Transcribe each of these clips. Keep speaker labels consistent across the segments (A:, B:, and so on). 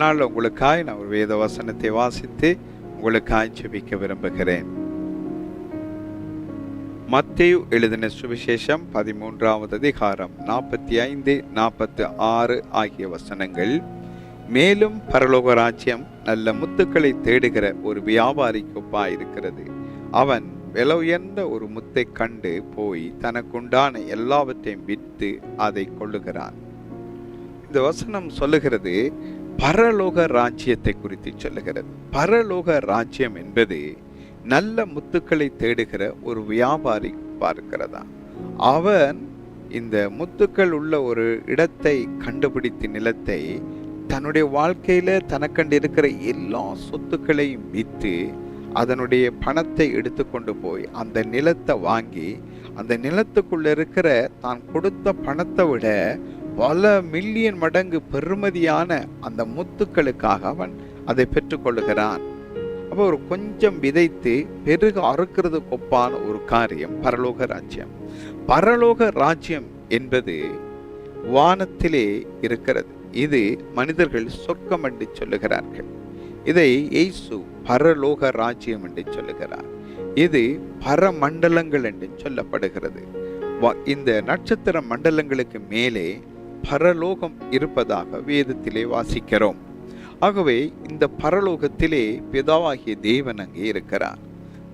A: நாள் உங்களுக்காய் நான் ஒரு வேத வசனத்தை வாசித்து உங்களுக்காய் ஜெபிக்க விரும்புகிறேன். மத்திய எழுதின சுவிசேஷம் பதிமூன்றாவது அதிகாரம் நாற்பத்தி ஐந்து நாற்பத்தி ஆறு ஆகிய வசனங்கள். மேலும் பரலோக ராஜ்யம் நல்ல முத்துக்களை தேடுகிற ஒரு வியாபாரிக்கு ஒப்பாயிருக்கிறது அவன் விலை உயர்ந்த ஒரு முத்தை கண்டு போய் தனக்குண்டான எல்லாவற்றையும் விற்று அதை கொள்ளுகிறான். இந்த வசனம் சொல்லுகிறது பரலோக ராஜ்யத்தை குறித்து சொல்லுகிறது. பரலோக ராஜ்யம் என்பது நல்ல முத்துக்களை தேடுகிற ஒரு வியாபாரி பார்க்கிறதா அவன் இந்த முத்துக்கள் உள்ள ஒரு இடத்தை கண்டுபிடித்து நிலத்தை தன்னுடைய வாழ்க்கையில தனக்கண்டு இருக்கிற எல்லா சொத்துக்களையும் விற்று அதனுடைய பணத்தை எடுத்துக்கொண்டு போய் அந்த நிலத்தை வாங்கி அந்த நிலத்துக்குள்ள இருக்கிற தான் கொடுத்த பணத்தை விட பல மில்லியன் மடங்கு பெறுமதியான அந்த முத்துக்களுக்காக அவன் அதை பெற்றுக்கொள்கிறான் அப்போ ஒரு கொஞ்சம் விதைத்து பெருக அறுக்கிறது ஒப்பான ஒரு காரியம் பரலோக ராஜ்யம். பரலோக ராஜ்யம் என்பது வானத்திலே இருக்கிறது. இது மனிதர்கள் சொர்க்கம் என்று சொல்லுகிறார்கள். இதை எய்சு பரலோக ராஜ்யம் என்று சொல்லுகிறார். இது பரமண்டலங்கள் என்று சொல்லப்படுகிறது. வ- இந்த நட்சத்திர மண்டலங்களுக்கு மேலே பரலோகம் இருப்பதாக வேதத்திலே வாசிக்கிறோம். ஆகவே இந்த பரலோகத்திலே பிதாவாகிய தேவன் அங்கே இருக்கிறார்.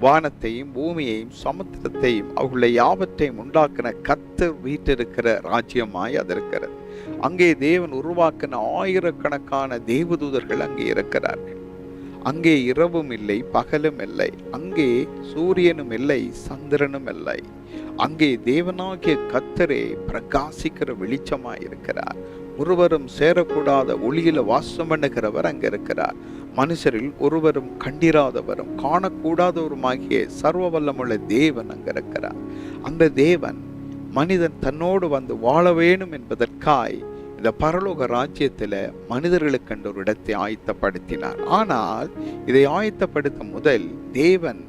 A: வானத்தையும் பூமியையும் சமுத்திரத்தையும் அவர்களை யாவற்றையும் உண்டாக்கின கத்தர் வீட்டிருக்கிற ராஜ்யமாய் அது இருக்கிறது. அங்கே தேவன் உருவாக்கின ஆயிரக்கணக்கான தேவதூதர்கள் அங்கே இருக்கிறார்கள். அங்கே இரவும் இல்லை பகலும் இல்லை. அங்கே சூரியனும் இல்லை சந்திரனும் இல்லை. அங்கே தேவனாகிய கத்தரே பிரகாசிக்கிற வெளிச்சமாக இருக்கிறார். ஒருவரும் சேரக்கூடாத ஒளியில வாசம் பண்ணுகிறவர் அங்கே இருக்கிறார். மனுஷரில் ஒருவரும் கண்டிராதவரும் காணக்கூடாதவருமாகிய சர்வ வல்லமுள்ள தேவன் அங்கே இருக்கிறார். அந்த தேவன் மனிதன் தன்னோடு வந்து வாழ வேணும் என்பதற்காய் இந்த பரலோக ராஜ்யத்தில் மனிதர்களுக்கென்று ஒரு இடத்தை ஆயத்தப்படுத்தினார். ஆனால் இதை ஆயத்தப்படுத்த முதல் தேவன்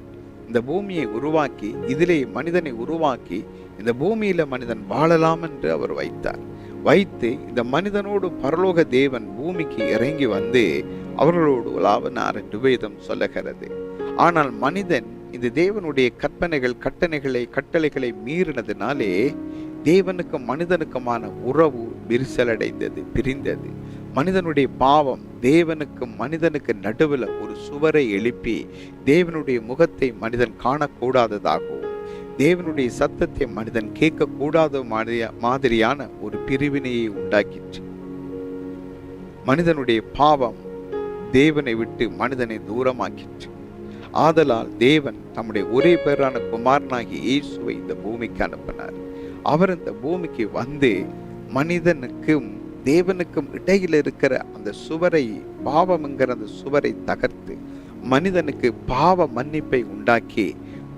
A: இந்த பூமியை உருவாக்கி இதிலே மனிதனை உருவாக்கி இந்த பூமியில் மனிதன் வாழலாம் என்று அவர் வைத்தார். வைத்து இந்த மனிதனோடு பரலோக தேவன் பூமிக்கு இறங்கி வந்து அவர்களோடு உலாவினார் என்று வேதம் சொல்லுகிறது. ஆனால் மனிதன் இந்த தேவனுடைய கற்பனைகள் கட்டளைகளை கட்டளைகளை மீறினதுனாலே தேவனுக்கும் மனிதனுக்குமான உறவு விரிசலடைந்தது பிரிந்தது. மனிதனுடைய பாவம் தேவனுக்கும் மனிதனுக்கு நடுவில் ஒரு சுவரை எழுப்பி தேவனுடைய முகத்தை மனிதன் காணக்கூடாததாகவும் தேவனுடைய சத்தத்தை மனிதன் கேட்கக்கூடாத மாதிரியா- மாதிரியான ஒரு பிரிவினையை உண்டாக்கிற்று. மனிதனுடைய பாவம் தேவனை விட்டு மனிதனை தூரமாக்கிற்று. ஆதலால் தேவன் தம்முடைய ஒரே பேரான குமாரனாகிய இயேசுவை இந்த பூமிக்கு அனுப்பினார். அவர் இந்த பூமிக்கு வந்து மனிதனுக்கும் தேவனுக்கும் இடையில் இருக்கிற அந்த சுவரை பாவம்ங்கிற அந்த சுவரை தகர்த்து மனிதனுக்கு பாவ மன்னிப்பை உண்டாக்கி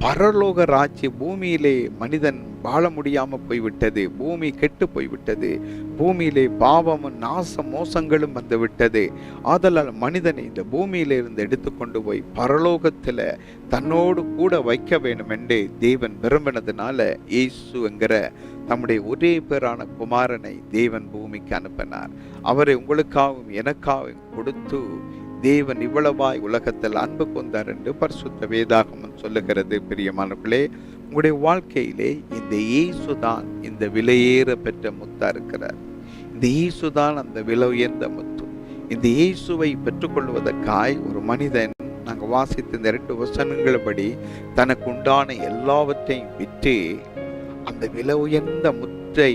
A: பரலோக ராஜ்ய பூமியிலே மனிதன் வாழ முடியாம போய்விட்டது பூமி கெட்டு போய்விட்டது பூமியிலே பாவமும் நாச மோசங்களும் வந்துவிட்டது. ஆதலால் மனிதனை இந்த பூமியிலிருந்து எடுத்துக்கொண்டு போய் பரலோகத்தில் தன்னோடு கூட வைக்க வேண்டும் என்று தேவன் விரும்பினதுனால இயேசு என்கிற தம்முடைய ஒரே பேரான குமாரனை தேவன் பூமிக்கு அனுப்பினார். அவரை உங்களுக்காகவும் எனக்காகவும் கொடுத்து தேவன் இவ்வளவாய் உலகத்தில் அன்பு கொண்டார் என்று பரிசுத்த வேதாகமம் சொல்லுகிறது. பிரியமானவர்களே உங்களுடைய வாழ்க்கையிலே இந்த இயேசு தான் இந்த விலையேற பெற்ற முத்தா இருக்கிறார். இந்த இயேசு தான் அந்த விலை உயர்ந்த முத்து. இந்த இயேசுவை பெற்றுக்கொள்வதற்காய் ஒரு மனிதன் நாங்கள் வாசித்த இந்த ரெண்டு வசனங்களபடி தனக்கு உண்டான எல்லாவற்றையும் விற்று அந்த விலை உயர்ந்த முத்தை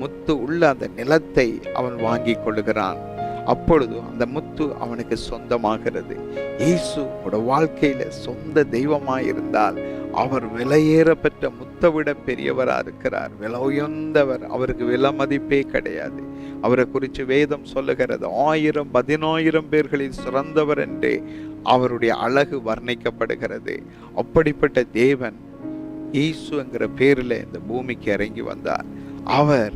A: முத்து உள்ள அந்த நிலத்தை அவன் வாங்கி கொள்ளுகிறான். அப்பொழுது அந்த முத்து அவனுக்கு சொந்தமாகிறது. இயேசு உட வாழ்க்கையில சொந்த தெய்வமாயிருந்தால் அவர் விலையேற பெற்ற முத்தை விட பெரியவராக இருக்கிறார். விலை உயர்ந்தவர். அவருக்கு விலை மதிப்பே கிடையாது. அவரை குறித்து வேதம் சொல்லுகிறது ஆயிரம் பதினாயிரம் பேர்களில் சிறந்தவர் என்றே அவருடைய அழகு வர்ணிக்கப்படுகிறது. அப்படிப்பட்ட தேவன் இயேசு என்கிற பேரில் இந்த பூமிக்கு இறங்கி வந்தார். அவர்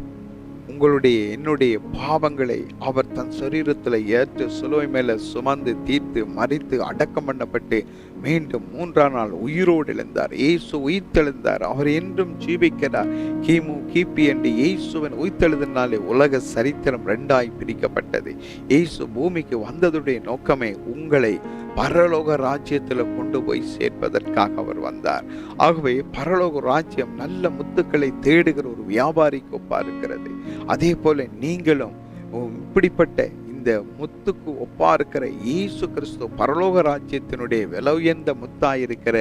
A: உங்களுடைய என்னுடைய பாவங்களை அவர் தன் சரீரத்தில் ஏற்று சிலுவை மேலே சுமந்து தீர்த்து மறித்து அடக்கம் பண்ணப்பட்டு மீண்டும் மூன்றாம் நாள் உயிரோடு எழுந்தார். இயேசு உயிர்த்தெழுந்தார். அவர் என்றும் ஜீவிக்கிறார். கிமு கிபி என்று இயேசுவன் உயிர்த்தெழுதினாலே உலக சரித்திரம் ரெண்டாய் பிரிக்கப்பட்டது. இயேசு பூமிக்கு வந்ததுடைய நோக்கமே உங்களை பரலோக ராஜ்யத்தில் கொண்டு போய் சேர்ப்பதற்காக அவர் வந்தார். ஆகவே பரலோக ராஜ்யம் நல்ல முத்துக்களை தேடுகிற ஒரு வியாபாரிக்கு ஒப்பா இருக்கிறது. அதே போல நீங்களும் இப்படிப்பட்ட இந்த முத்துக்கு ஒப்பா இருக்கிற இயேசு கிறிஸ்து பரலோக ராஜ்யத்தினுடைய விலை உயர்ந்த முத்தாயிருக்கிற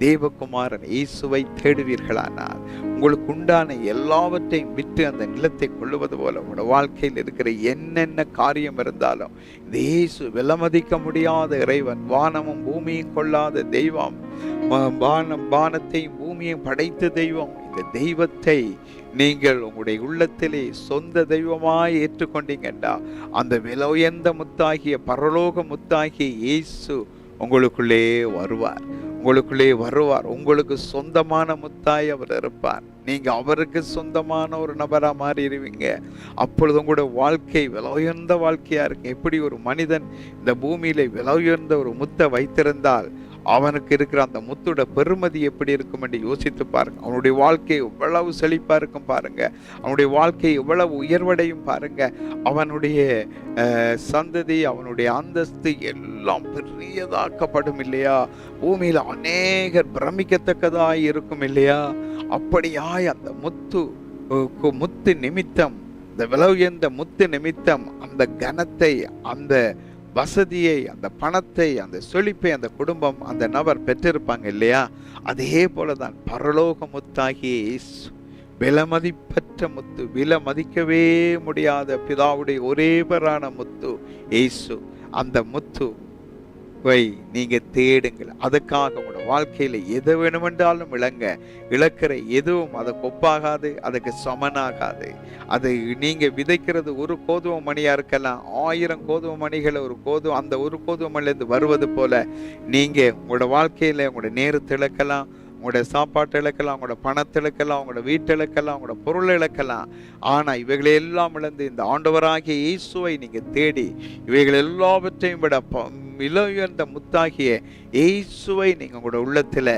A: தேவகுமாரன் இயேசுவை தேடுவீர்களானால் உங்களுக்கு உண்டான எல்லாவற்றையும் விட்டு அந்த நிலத்தை கொள்ளுவது போல உங்களோட வாழ்க்கையில் இருக்கிற என்னென்ன காரியம் இருந்தாலும் இந்த இயேசு விலமதிக்க முடியாத இறைவன் வானமும் பூமியும் கொள்ளாத தெய்வம் வானம் வானத்தையும் பூமியையும் படைத்த தெய்வம் இந்த தெய்வத்தை நீங்கள் உங்களுடைய உள்ளத்திலே சொந்த தெய்வமாய் ஏற்றுக்கொண்டீங்கன்னா அந்த விலை உயர்ந்த முத்தாகிய பரலோக முத்தாகிய இயேசு உங்களுக்குள்ளே வருவார். உங்களுக்குள்ளே வருவார். உங்களுக்கு சொந்தமான முத்தாய் அவர் இருப்பார். நீங்க அவருக்கு சொந்தமான ஒரு நபரா மாறிடுவீங்க. அப்பொழுது உங்களோட வாழ்க்கை விலை உயர்ந்த வாழ்க்கையா இருக்கு எப்படி ஒரு மனிதன் இந்த பூமியில விலை உயர்ந்த ஒரு முத்தை வைத்திருந்தால் அவனுக்கு இருக்கிற அந்த முத்தோட பெருமதி எப்படி இருக்கும் என்று யோசித்து பாருங்க. அவனுடைய வாழ்க்கை எவ்வளவு செழிப்பாக இருக்கும் பாருங்க. அவனுடைய வாழ்க்கை எவ்வளவு உயர்வடையும் பாருங்க. அவனுடைய சந்ததி அவனுடைய அந்தஸ்து எல்லாம் பெரியதாக்கப்படும் இல்லையா? பூமியில் அநேகர் பிரமிக்கத்தக்கதாய் இருக்கும் இல்லையா? அப்படியாய் அந்த முத்து முத்து நிமித்தம் இந்த விலவுயர்ந்த முத்து நிமித்தம் அந்த கனத்தை அந்த வசதியை அந்த பணத்தை அந்த செழிப்பை அந்த குடும்பம் அந்த நபர் பெற்றிருப்பாங்க இல்லையா? அதே போலதான் பரலோக முத்தாகிய இயேசு. விலமதிப்பற்ற முத்து வில மதிக்கவே முடியாத பிதாவுடைய ஒரே பேரான முத்து இயேசு. அந்த முத்து வை நீங்க தேடுங்கள். அதுக்காக உங்களோட வாழ்க்கையில எது வேணுமென்றாலும் இழங்க இழக்கிற எதுவும் அதை ஒப்பாகாது அதுக்கு சமனாகாது. அது நீங்க விதைக்கிறது ஒரு கோதுமை மணியா இருக்கலாம் ஆயிரம் கோதுமை மணிகளை ஒரு கோது அந்த ஒரு கோதுமை மணிலேருந்து வருவது போல நீங்க உங்களோட வாழ்க்கையில உங்களோட நேரத்தை இழக்கலாம் உங்களோட சாப்பாட்டு இழக்கலாம் உங்களோட பணத்தை இழக்கலாம் உங்களோட வீட்டை இழக்கலாம் உங்களோட பொருளை இழக்கலாம். ஆனால் இவைகளை எல்லாம் இழந்து இந்த ஆண்டவராகிய இயேசுவை நீங்கள் தேடி இவைகள் எல்லாவற்றையும் விட உயர்ந்த முத்தாகிய இயேசுவை நீங்கள் உங்களோட உள்ளத்தில்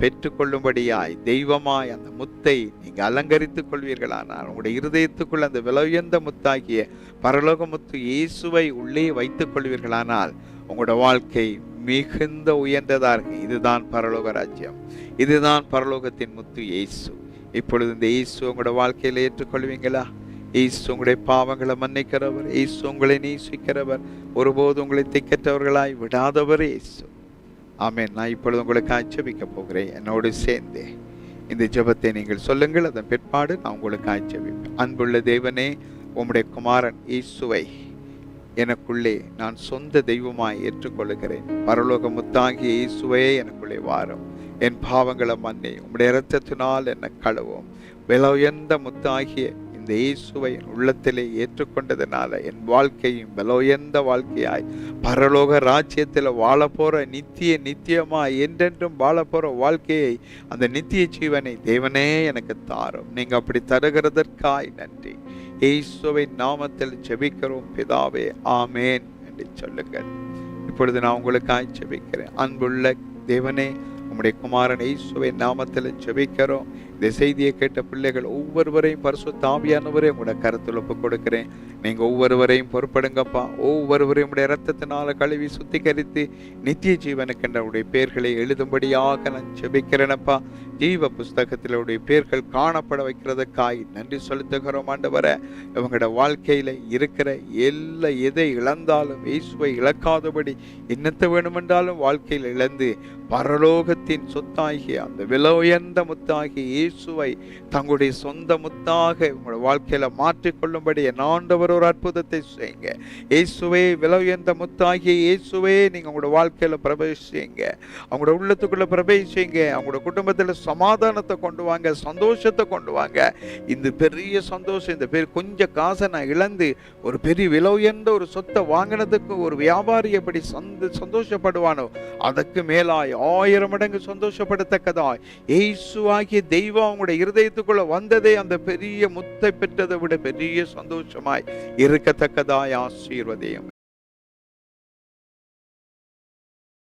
A: பெற்றுக்கொள்ளும்படியாய் தெய்வமாய் அந்த முத்தை நீங்கள் அலங்கரித்துக் கொள்வீர்களானால் உங்களுடைய இருதயத்துக்குள் அந்த விலையுயர்ந்த முத்தாகிய பரலோக முத்து இயேசுவை உள்ளே வைத்துக் கொள்வீர்களானால் உங்களோட வாழ்க்கை மிகுந்த உயர்ந்ததாக இருக்கு. இதுதான் பரலோக ராஜ்யம். இதுதான் பரலோகத்தின் முத்து இயேசு. இப்பொழுது இந்த இயேசு உங்களோட வாழ்க்கையில் ஏற்றுக்கொள்வீங்களா? இயேசு உங்களுடைய பாவங்களை மன்னிக்கிறவர் இயேசு உங்களை நேசிக்கிறவர் ஒருபோது உங்களை திக்கற்றவர்களாய் விடாதவர் இயேசு. ஆமேன். நான் இப்பொழுது உங்களுக்கு ஆட்சேபிக்க போகிறேன். என்னோடு சேர்ந்தே. இந்த ஜபத்தை நீங்கள் சொல்லுங்கள் அதன் பிற்பாடு நான் உங்களுக்கு ஆட்சேபிப்பேன். அன்புள்ள தேவனே உம்முடைய குமாரன் இயேசுவை எனக்குள்ளே நான் சொந்த தெய்வமாய் ஏற்றுக்கொள்கிறேன் பரலோக முத்தாகிய இயேசுவையே எனக்குள்ளே வாரம். என் பாவங்களை மன்னி உம்முடைய இரத்தத்தினால் என்னை கழுவும்? வில உயர்ந்த முத்தாகிய இந்த இயேசுவை என் உள்ளத்திலே ஏற்றுக்கொண்டதுனால என் வாழ்க்கையும் பலோயர்ந்த வாழ்க்கையாய் பரலோக ராஜ்யத்தில் வாழ நித்திய நித்தியமாய் என்றென்றும் வாழ போகிற வாழ்க்கையை அந்த நித்திய ஜீவனை தேவனே எனக்கு தாரும். நீங்கள் அப்படி தருகிறதற்காய் நன்றி. இயேசுவை நாமத்தில் ஜெபிக்கிறோம் பிதாவே ஆமேன் என்று சொல்லுங்கள். இப்பொழுது நான் உங்களுக்காய் ஜெபிக்கிறேன். அன்புள்ள தேவனே உம்முடைய குமாரன் இயேசுவை நாமத்தில் ஜெபிக்கிறோம். இந்த செய்தியை கேட்ட பிள்ளைகள் ஒவ்வொருவரையும் பரிசு தாவியானவரே உங்களோட கருத்தில் ஒப்பு கொடுக்கிறேன். நீங்க ஒவ்வொருவரையும் பொறுப்படுங்கப்பா. ஒவ்வொருவரையும் உடைய ரத்தத்தினால கழுவி சுத்திகரித்து நித்திய ஜீவனுக்கு உடைய பெயர்களை எழுதும்படியாக நான் செபிக்கிறேனப்பா ஜீவ புஸ்தகத்தில் உடைய பேர்கள் காணப்பட வைக்கிறதுக்காய் நன்றி செலுத்துகிறோம் வர இவங்களோட வாழ்க்கையில இருக்கிற எல்லா எதை இழந்தாலும் இயேசுவை இழக்காதபடி என்னத்தை வேணுமென்றாலும் வாழ்க்கையில் இழந்து பரலோகத்தின் சொத்தாகிய அந்த விலை உயர்ந்த முத்தாகிய இயேசுவை தங்களுடைய சொந்த முத்தாக உங்களோட வாழ்க்கையில மாற்றிக்கொள்ளும்படி என் ஆண்டவர் ஒரு அற்புதத்தை செய்யுங்க. இயேசுவே விலை உயர்ந்த முத்தாகிய இயேசுவே நீங்க உங்களோட வாழ்க்கையில பிரவேசிங்க. அவங்களோட உள்ளத்துக்குள்ள பிரவேசிங்க. அவங்களோட குடும்பத்துல சமாதானத்தை கொண்டு வாங்க சந்தோஷத்தை கொண்டு வாங்க. இந்த பெரிய சந்தோஷம் இந்த பெரிய கொஞ்சம் காசை நான் இழந்து ஒரு பெரிய விலை உயர்ந்த ஒரு சொத்தை வாங்கினதுக்கு ஒரு வியாபாரி எப்படி சந்த சந்தோஷப்படுவானோ அதற்கு மேலாய் ஆயிரம் மடங்கு சந்தோஷப்படத்தக்கதாய். இயேசுவாகிய தெய்வ செல்வம் அவங்களுடைய இருதயத்துக்குள்ள வந்ததே அந்த பெரிய முத்தை பெற்றதை விட பெரிய சந்தோஷமாய் இருக்கத்தக்கதாய் ஆசீர்வதையும்